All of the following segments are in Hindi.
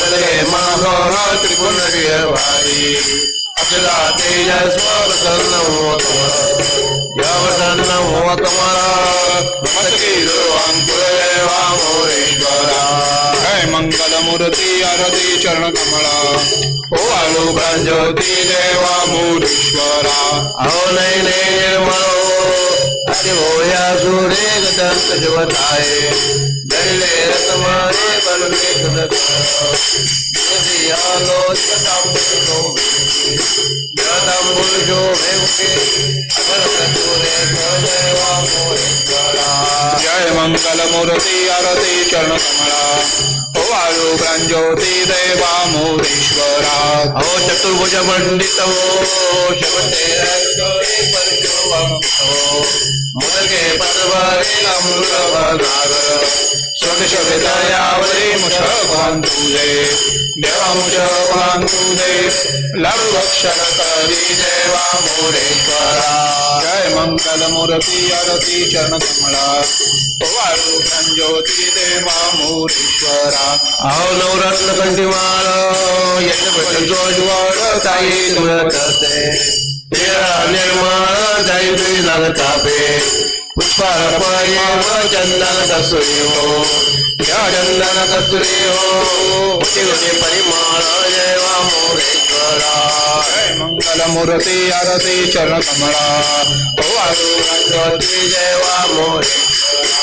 मंगले अखिला तेजस्वसन्न हो हो तुम्हारा। मोरेश्वरा जय मंगल मूर्ति, आरती, चरण कमला। ओ अनुग्रह ज्योति देवा मूरीश्वरा आओ निर्मलो। होया सूर्य गदंत जवताए जले रतमारे बल में जतम पुरुषो भेवके अगर कतुरे देवा मोरेश्वरा जय मंगल मूर्ति आरती चरण कमला ओ आयु ज्योति देवा मोरेश्वरा। ओ चतुर्भुज रक्षोरे परशुवंतो। मुदगे पदवारे अमृतवनाग स्वदेश विदयावली मुषभान तुझे देवा मुषभान तुझे लाडू भक्षण करी देवा मोरेश्वरा जय मंगल मूर्ति आरती चरण कमला ज्योति देवा मूरीश्वरा अहो नवरत्न कंठीमाळ यज्ञपती जोजवाळ ताई तुळतसे तेरा निर्माळ जाई तुझी लागतापे पुष्पार्पणेव चंदन कस्तुरी हो या चंदन कस्तुरी हो उठी उठी परिमाळ जयवा मोरेश्वरा जय मंगल मूर्ति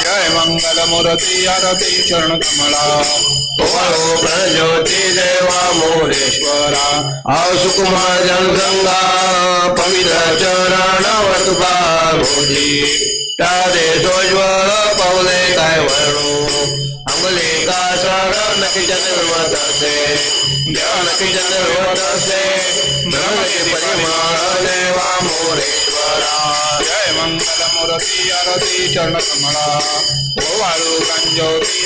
जय मंगल मूर्ति, आरती, चरण कमला। ज्योति देवा मोरेश्वरा सुकुमार जन गंगा, पवित्र चरण भोजी तादे पौले काय वर्णो अंगले का शरण नखी से देव नखी चंद्र से ब्रह्म परिमाण देवा मोरेश्वरा जय मंगल मूर्ति आरती चरण कमला ओ वाळू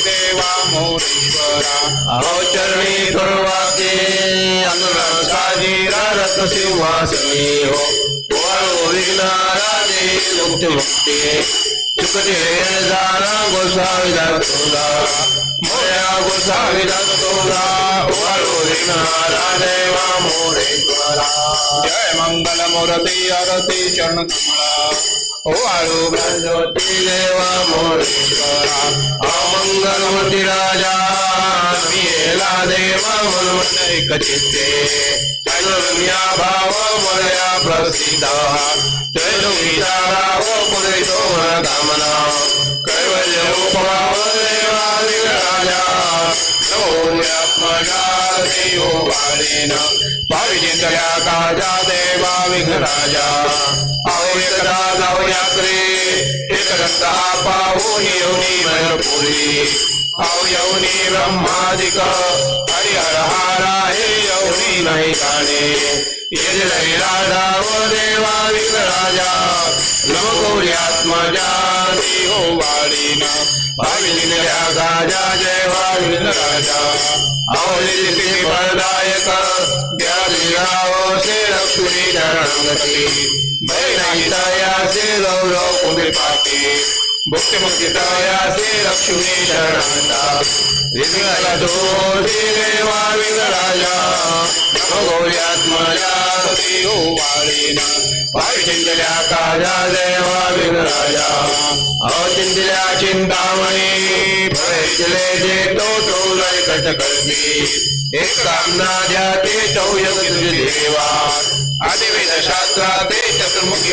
देवा मोरेश्वरा आओ चरणी दुर्वाके अनुराग साजीरा रत्न सिंहासनी हो वाळो विघ्नाराधे मुक्ति मुक्ति चुकते जाना गोसावी दातोला मोया गोसावी दातोला वाळो विघ्नाराधे वा मोरेश्वरा जय मंगल मूर्ति आरती चरण कमला वाळू ज्योति देवा मोरेश्वरा अमंगलमती राजा मेला देवा मनमनैक चित्ते त्रैलोक्या भाव मया प्रसिद्धा. त्रैलोकीचा राव पुरे सोहर कामना कैवल्य उपभाव देवा देयो बालेन भाविचिंतया काजा देवा विघ्नराजा आओ एकदा जाऊया करे एकदंता पाहून येऊनी मयपुरी ब्रह्मादिक हरिहर हारा हे येऊनी नाही गाणे येजलय राधा व देवा विघ्नराजा नम गौरी आत्मजा देहो वाळीन भाविलिनया जय विघ्नराजा आओ लिखित फलदायक द्यादिराव से लक्ष्मी शरणगती भयनाहिताया से गौरव कुंडे पाते भुक्ति मुक्तिताया से लक्ष्मी देवा विघ्नराजा नमो गौर्यात्मजा देहो वाळीन भाविचिंतल्या काजा देवा विघ्नराजा अहो चिंतल्या चिंतामणी भयचले जे तो कामना द्या ते चतुर्मुखी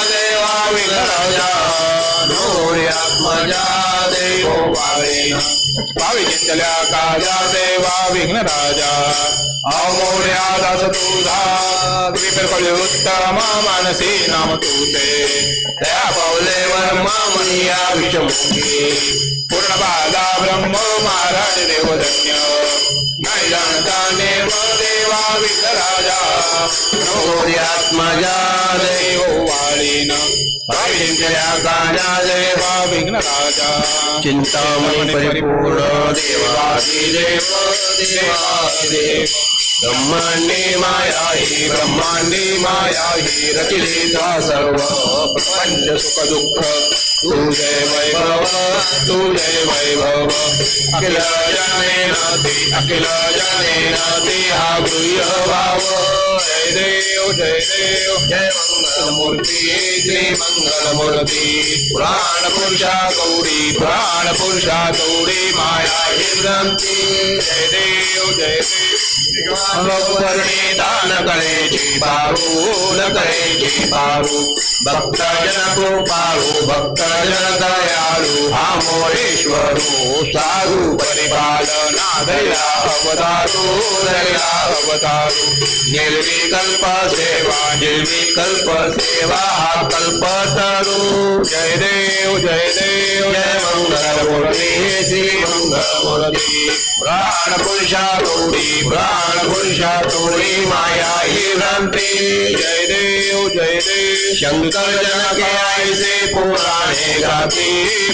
देवा विघ्नराजा नोर्यात्मजा देवो वाळेन भावी चिंतल्या काजा देवा विघ्न राजा अमोर्या दास तुझा उत्तम मानसी नाम तुझे त्या पावले वर्मा मनिया पूर्ण बाला ब्रह्म महाराज नेम देवा विघ्न राजा नोर्यात्मजा देवो देव विघ्न राजा चिंतामणी परिपूर्ण देवादिदेव देवादिदेव ब्रह्मांडी माया हि ब्रह्मांडी माया हि रचिता सर्व। प्रपंच सुख दुःख। तुझे वैभव तुझे वैभव। अखिल जनेनाति अखिल जनेनाति हा गृह्य भाव। जय देव जय देव जय मंगलमूर्ती श्री मंगलमूर्ती पुराण पुरुषा गौरी पुराण पुरुषा गौरी माया हि भ्रांती जय देव जय देव परिणिता न करे जी पारू न करे जी पारू भक्त जन को पारू भक्त जन दयाळू हा मोरेश्वरू साधू परिपालना दया अवतारू दया अवतारू निर्विकल्प सेवा निर्विकल्प सेवा कल्प तरू जय देव जय देव। जय मंगलमूर्ती श्री मंगलमूर्ती प्राण पुरुषा गौरी प्राण पुरुषा गौरी माया ही भ्रांती। जय देव जय देव। शंकर जन के ऐसे पुराणे गाती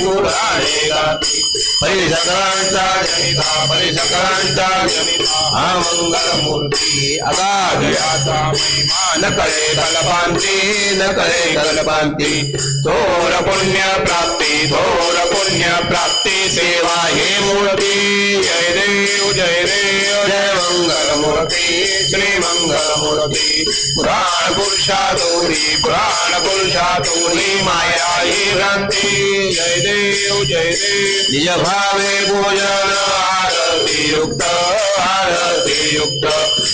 पुराणे गाती। परिसकरांचा जनिता परिसकरांचा जनिता हा मंगल मूर्ती अगाध न कळे कल्पांती, न कळे कल्पांती। थोर पुण्य प्राप्ती, थोर पुण्य प्राप्ती, सेवा हे मूर्ती। जय देव जय देव जय मंगल मूर्ती, श्री मंगल मूर्ती। पुराण पुरुषा दोरी पुराण पुरुषा दोरी माया ही भ्रांती। जय देव जय देव निज भावे भोजन आरती युक्त आरती युक्त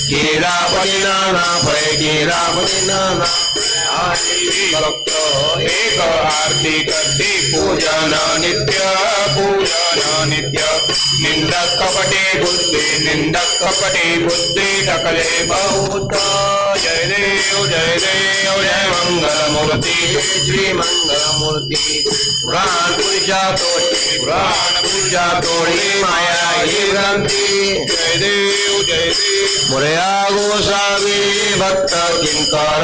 केरापती नाना फळे केरापती नाना भक्त एक आरती करती पूजन नित्य पूजन नित्य। निंदक कपटे बुद्धि निंदक कपटे बुद्धी टकले बहुत। जय देव जय देव जय मंगल मूर्ती श्री मंगल मूर्ती पुराण पुरुषा तोडी पुराण पुरुषा तोडी माया ही भ्रांती जय देव जय देव। मुरया गोसावी भक्त किंकर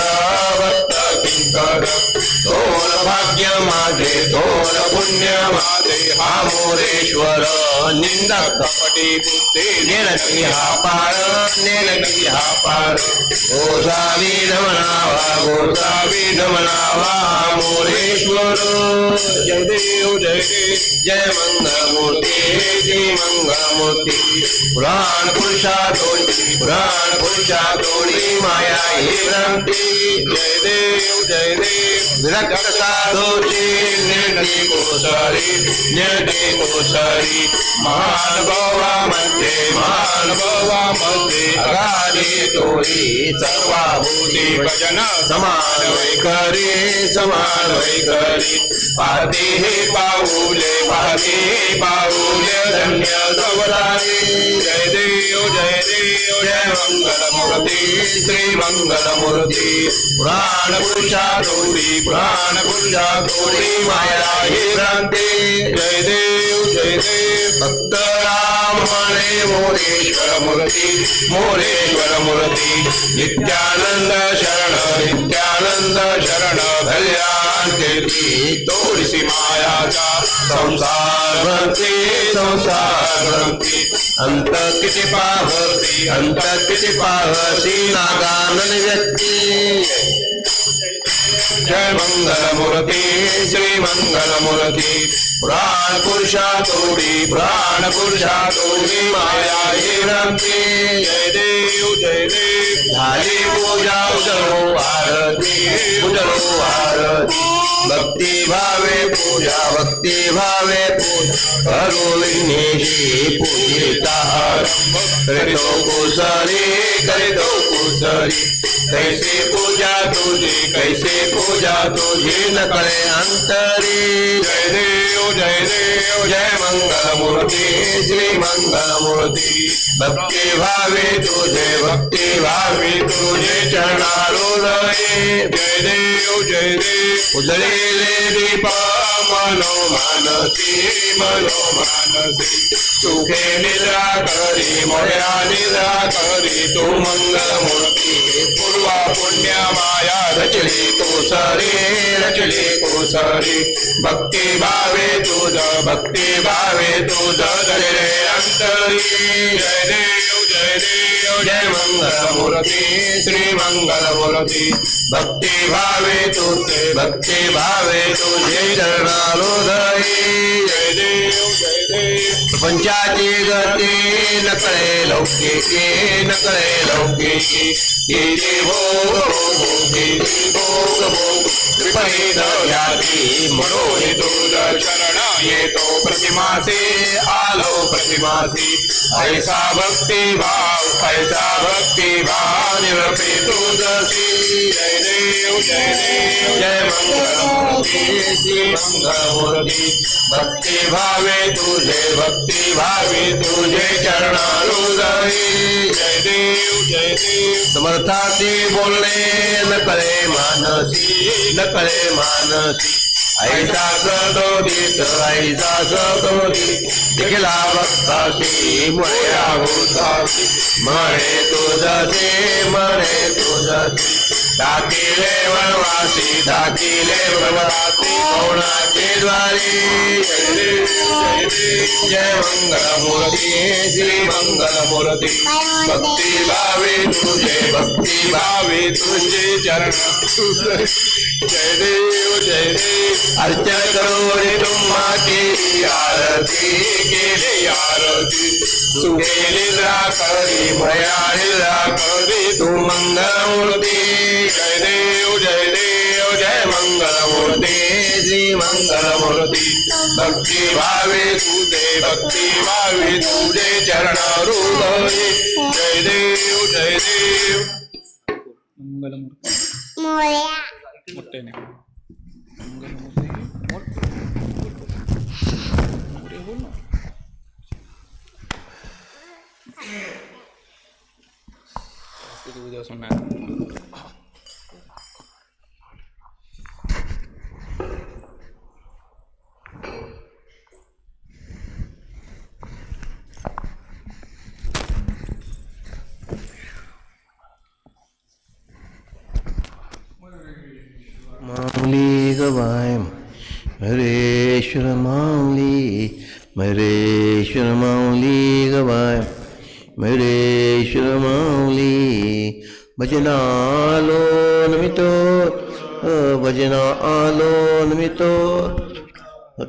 भक्त किंकर थोर भाग्य माझे थोर पुण्य माझे हा मोरेश्वर निंदा कपटी बुद्धी नेलकी पार पार गोसावी नमनावा गोसावी नमनावा हा मोरेश्वर जय देव जय जय मंगल मूर्ती श्री मंगल मूर्ती पुराण पुरुषा दोषी पुराण पुरुषा दोणी माया ही भ्रांती जय देव जय देव विरक्त साधूची निर्णय कोसरी निर्णय कोसरी महानुभवा मध्ये महानुभवा मध्ये अगाधी तोरी सर्वाभूती भजन समान वैखरी समान वैखरी पाहते हे पाऊले पाहते हे पाऊले धन्य सवरारी जय देव जय देव, जय मंगल मूर्ती श्री मंगल मूर्ती पुराण पुरुषा गौरी पुराण पुरुषा गौरी माया ही भ्रांती। जय देव जय देव। भक्त राम म्हणे मोरेश्वर मूर्ती मोरेश्वर मूर्ती नित्यानंद शरण नित्यानंद शरण कल्याण कीर्ती तोडसी मायाचा संसार भ्रंती संसार भ्रंती अंत किती पाहती अंत किती पाहती नागानन व्यक्ती. जय मंगल मूर्ती श्री मंगल मूर्ती प्राण पुरुषा तोडी प्राण पुरुषा तोडी माया जय देव जय देव। झाली पूजा, उजलो आरती उजलो आरती। भक्ती भावे पूजा, भक्ति भावे पूजा। करो विघ्नेशी पूजिता। करितो कुसरी करितो कुसरी कैसे पूजा तुझे कैसे पूजा तुझे। न करे अंतरी। जय देव जय देव जय मंगल मूर्ति श्री मंगल मूर्ति भक्ति भावे तुझे भक्ति भावे तुझे चरणारोदये जय देव जय देव उजळलेले दीपा। मनो मानसी मनो मानसी। सुखे निद्रा करी मोया निद्रा करी तू मंगलमूर्ती, पूर्वा पुण्य माया रचली, तू सरी, रचली, तू सरी। भक्ती भावे तुझ, भक्ती भावे तुझ दरे अंतरी। जय देव। जय देव जय मंगलमूर्ती श्री मंगलमूर्ती भक्ती भावे तुझे भक्ती भावे तुझे चरणारोदयी जय देव जय देव प्रपंचाची गती नकळे लौकिकी नकळे लौकिकी गेली भोग भोग गेली भोग भोग कृपणेन व्याधी म्हणून तुझ शरण येतो प्रतिमासे, आलो प्रतिमासी। ऐसा भक्ति भाव ऐसा भक्ति भाव निरपे तुझसी जय देव जय देव जय मंगलमूर्ती भक्ती भावे तुझे भक्ति भावे तुझे चरणानुदयी। जय देव जय देव समर्थाती बोलणे न करे मानसी, न करे मानसी। ऐसा सदोदित ऐसा सदोदित दिखला भक्तासी मया होता म्हणे तुझसे म्हणे तुझसे. दाखिले वनवासी दाखिले वनवासी कोणाचे द्वारी जय मंगलमूर्ती श्री मंगलमूर्ती भक्ती भावे तुझे भक्ती भावे तुझे चरण जय देव जय देव अर्चन करोरी तुम्हा केली आरती केली आरती सुखे निद्रा करी भया निद्रा करी तू मंगलमूर्ती जय देव जय देव जय मंगलमूर्ती श्री मंगलमूर्ती। भक्ती भावे तुझे भक्ती भावे तुझे चरण हृदय जय देव जय देव मंगलमूर्ती। मोठ्याने मंगलमूर्ती मोठे बोल ना असते उद्या सोडणार माऊली गवाय हरेश्वर माऊली मरेश्वर माऊली गवाय मरेश्वर माऊली भजना आलो नमितो भजना आलो नमितो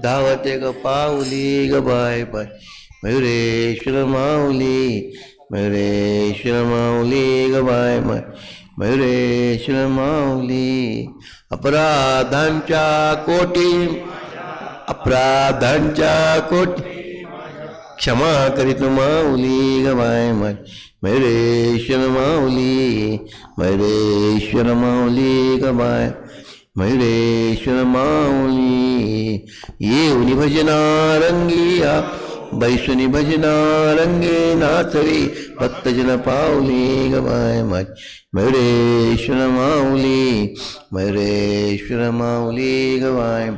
धावते ग पाऊली ग बाय बाय मयुरेश्वर माऊली मयुरेश्वर माऊली ग बाय बाय अपराधांच्या कोटी अपराधांच्या कोटी क्षमा करीत माऊली गवाय माय. मयुरेश्वर माऊली मयुरेश्वर माऊली गवाय मयुरेश्वर माऊली येऊनी भजना रंगिया बैसुनी भजना रंगे नाचरी भक्तजन पाऊली गवाय माय. मयुरेश्वर माऊली मयुरेश्वर माऊली गवाय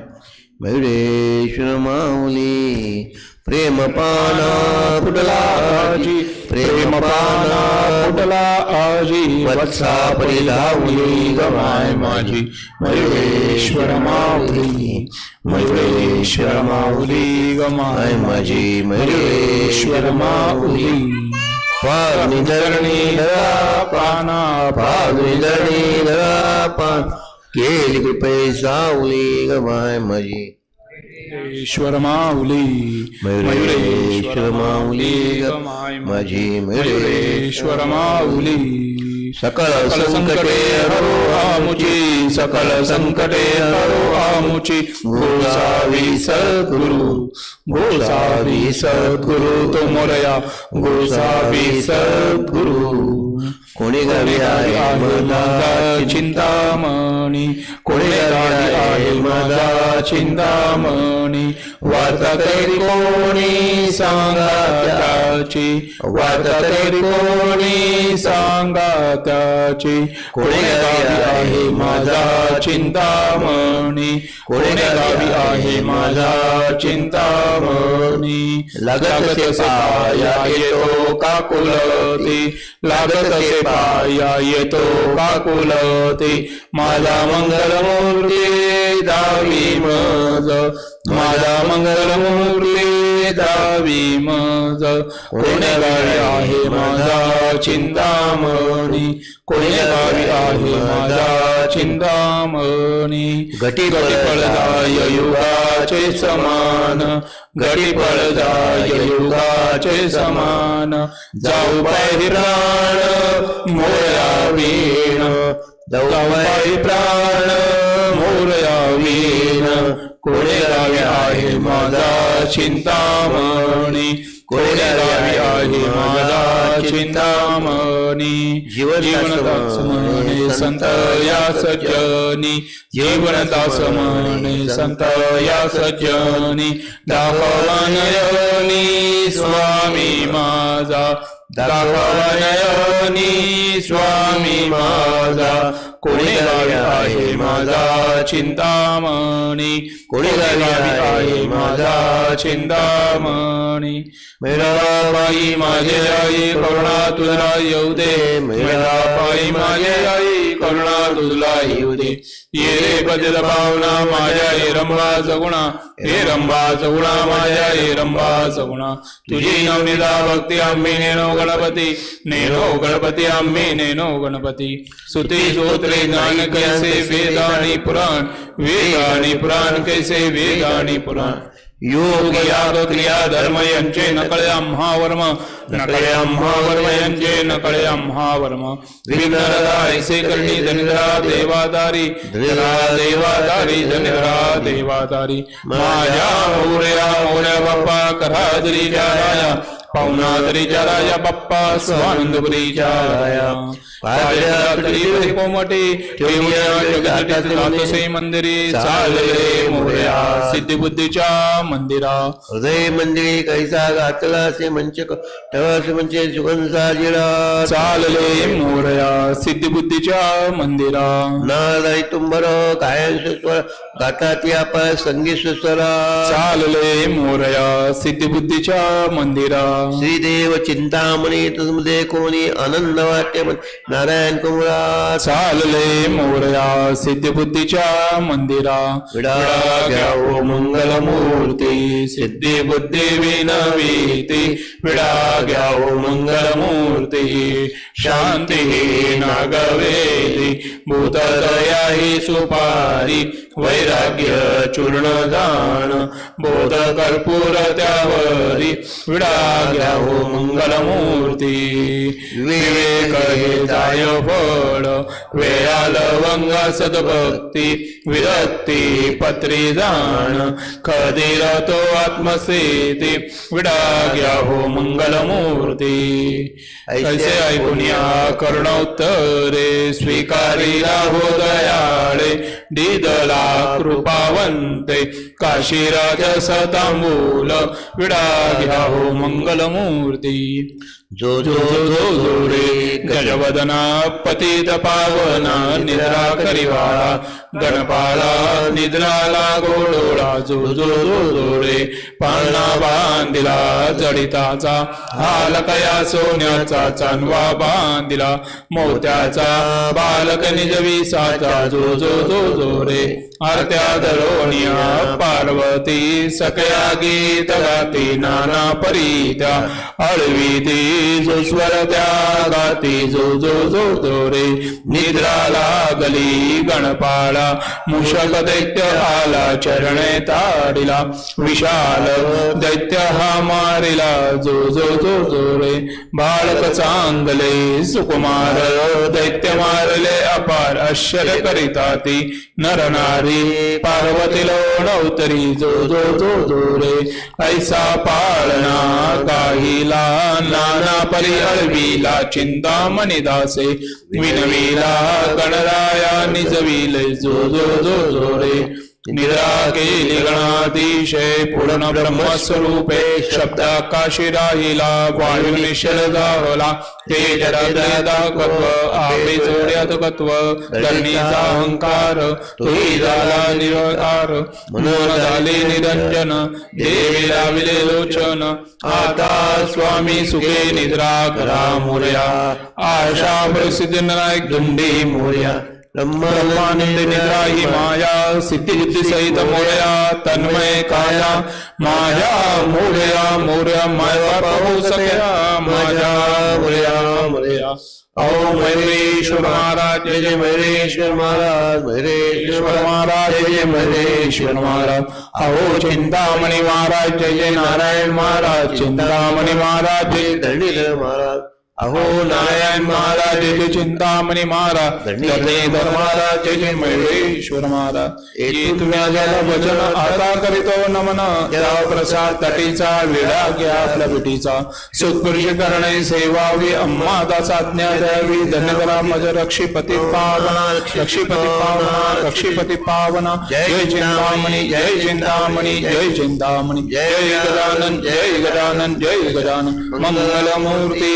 मयुरेश्वर माऊली प्रेम पाना फुटलाची प्रेम पाना फुटला आजी वत्सा परिधावली गवाय माझी. मयुरेश्वर माऊली मयुरेश्वर माऊली गमाय माझी. मयुरेश्वर माऊली. पाणी धरणी धरा पाना पाणी धरणी धरा पान केली कृपे सावली गमाय माझी. ईश्वर माऊली मयुरेश्वर माऊली ग माझी. मयुरेश्वर माऊली. सकल सकल संकटे हरो आमुची. सकल संकटे हरो आमुची. गोसावी सद्गुरु. गोसावी सद्गुरु तो मोरया गोसावी सद्गुरु. कोणी गावी आहे माझा चिंतामणी कोणी आहे माझा चिंतामणी. वार्ता तरी कोणी सांगा त्याची? वार्ता तरी कोणी सांगा त्याची? कोणी आहे माझा चिंतामणी. कोणी गावी आहे माझा चिंतामणी. लागत पाया येतो काकुलती लागत असे पाया येतो का कुलती? माझा मंगल मूर्ती दावी मज. माझा मंगल मूर्ती दावी मज. कोणी गावी आहे माझा चिंतामणी? कोणी गावी आहे माझा चिंतामणी? गटी पळदाय युगाचे समान. गटी पळदाय युगाचे समान. जाऊ पाहि प्राण वीण जाऊ प्राण मोरया वीण कोणी गावी आहे माझा चिंतामणी? कोणी गावी आहे माझा चिंतामणी? जीवनदास म्हणे संत या सज्जनी जीवनदास म्हणे संत या सज्जनी दाखवानयनी स्वामी मा माझा. दाखवानयनी स्वामी माझा. कोणी गावी आहे माझा? चिंतामणी. कोणी गावी आहे माझा? चिंतामणी. मेरा बाई माझे आई करुणा तुला येऊ दे. मेरा बाई माझे आई करुणा दे ये रे बजर पावना माझ्या हे रंभा सगुणा। हे रंभा सगुणा माझ्या हे रंभा सगुणा। तुझी नवनिदा भक्ती आम्ही नेनो गणपती। नेनो गणपती आम्ही नेनो गणपती। सुती सूत्रे ज्ञान कैसे, वेदानी पुराण। वेदानी पुराण कैसे, वेदानी पुराण। योग याग क्रिया धर्म यांचे नकळे आम्हा वर्म नकळे आम्हा वर्म यांचे नकळे आम्हा वर्म ऐसे करणी धनिधरा देवादारी धनिधरा देवादारी धनिधरा देवादारी। माझ्या मोर्या मोर्या बाप्पा करादरीच्या राया पावनादरीच्या राजा बाप्पा स्वानंदपुरीच्या राया कोमटे मंदिरे चालले मोर्या सिद्धिबुद्धीच्या मंदिरा. हृदय मंदिरी कैसा घातला से मंचक ठेवासे म्हणजे सुगंधा जिरा. चालले मोरया सिद्धिबुद्धीच्या मंदिरा. नादाई कायन सुस्वर गातात आपण संगीत सुस्वरा. चालले मोरया सिद्धिबुद्धीच्या मंदिरा. श्रीदेव चिंतामणी तुझमध्ये कोणी आनंद वाट्य नारायण कुमरा चालले मोरया सिद्धिबुद्धीच्या मंदिरा. विडा घ्यावो मंगल मूर्ती सिद्धी बुद्धी विनवीती विडा घ्यावो मंगल मूर्ती शांती नागवेदी भूतदया ही सुपारी वैराग्य चूर्ण जाण बोध कर्पूर त्यावरी विडा घ्यावो मंगल मूर्ती विवेक हे जाय फळ वेळा लवंग सद्भक्ती विरक्ती पत्री जाण खदीर तो आत्मस्थिती विडा घ्या हो मंगल मूर्ती ऐसे ऐकून या करुण उत्तरे स्वीकारीला हो दयाळे दिदला कृपावंते काशीराज सतांबूल विडा घ्या हो मंगल मूर्ती जो जो जो जो गजवदना पतित पावना निद्रा करिवाळा गणपाला निद्राला गोडोळा जो जो जो जो पाळणा बांधिला जडिताचा हालकया सोन्याचा चांदवा बांधिला मोत्याचा बालक निजविसाचा जो जो जो जो आरत्या दरोणिया पार्वती सकया गीत गाती नाना परीत्या हळवीती जो स्वर त्या गाती जो जो जो जो रे निद्रा लागली गणपाळा मूषक दैत्य आला चरणे ताडिला. विशाल दैत्य हा मारिला जो जो जो जो रे बाळक चांगले सुकुमार दैत्य मारले अपार आश्चर्य करिता ती. नर नारी पार्वती लोणवतरी जो जो जो जो रे ऐसा पाळणा काहीला नाना परी अळवीला चिंतामणी दासे। विनविला गणराया निजविले जो जो जो जो रे निद्रा केली गणातिशय पूर्ण ब्रह्मस्वरूपे शब्दाकाशी राहिला वायू निश्चल गावला ते आपे धरणीचा अहंकार तुही झाला निरकार मनोन झाले निरंजन देवी लाविले लोचन आता स्वामी सुखे निद्रा करा मोर्या आशा प्रसिद्ध नायक दुंडी मोर्या। ब्रह्मानंद माया तन्मय काया मोरया माया पाहू सकया ओम महेश्वर महाराज, जय महेश्वर महाराज महेश्वर महाराज, जय जय महेश्वर महाराज। अहो चिंतामणी महाराज, जय जय नारायण महाराज, चिंतामणि महाराज, जय धरणीधर महाराज। अहो नारायण महाराज जय जय चिंतामणी महाराज धरणीधर महाराज जय जय महेश्वर महाराज. वचन आता करीतो नमन प्रसाद तटीचा विडा घ्या आपल्या सुत्पुरुष करणे सेवावी अम्मा दास आज्ञा द्यावी मज रक्षीपती पावना रक्षीपती पावना रक्षीपती पावना. जय चिंतामणी जय चिंतामणी जय चिंतामणी. जय गजानन जय गजानन जय गजानन. मंगल मूर्ती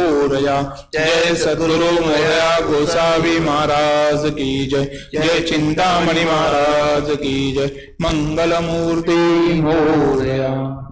मोरया जय सदगुरु मोरया गोसावी महाराज की जय। जय चिंतामणि महाराज की जय। मंगल मूर्ति मोरया।